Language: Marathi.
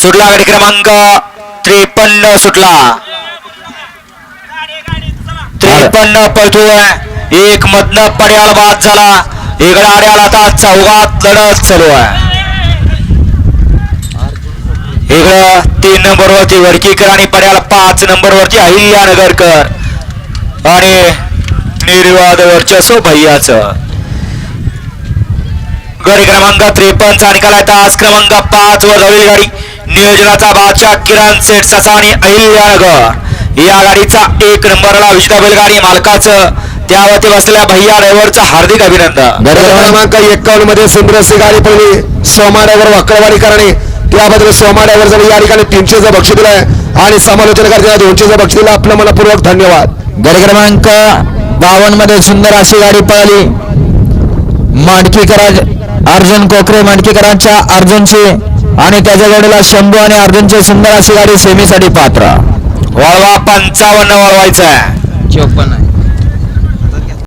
सुटला गाडी क्रमांक त्रेपन्न सुटला. त्रेपन्न पळतोय. एक मधनं पड्याला बाद झाला. इकडे आड्याला आता चौघात लढत चालू आहे. इकडं तीन नंबर वरती वडकीकर आणि पड्याला पाच नंबर वरती अहिल्या नगरकर आणि निर्वाद वर्चस्व भैयाच. गडी क्रमांक त्रेपन्नचा निकाल आहे तास क्रमांक पाच वर धावलेली गाडी. नियोजनाचा बादशाह किरण सेठ ससा आणि अहिल्यानगर. या गाडीचा एक नंबरला विष्णा बैलगाडी मालकाचं त्यावरती बसलेल्या भैया ड्रायव्हरचं हार्दिक अभिनंदन. क्रमांक एक्कावन्नमध्ये सुंदर अशी गाडी पडली सोमाड्यावर वाकडवाडी करणे. त्याबद्दल सोमाड्यावर जर या ठिकाणी तीनशेचं बक्षीस दिलं आहे आणि समालोचन करताना दोनशेचं बक्षीस दिलं. आपलं मनपूर्वक धन्यवाद. गट क्रमांक बावन्नमध्ये सुंदर अशी गाडी पळाली. मांडकीकर अर्जुन कोकरे मांडकीकरांच्या अर्जुनची. आणि त्याच्या जोडीला शंभू आणि अर्जुनची सुंदर अशी गाडी सेमीसाठी पात्र. वळवा पंचावन्न वळवायचा आहे. चोपन्न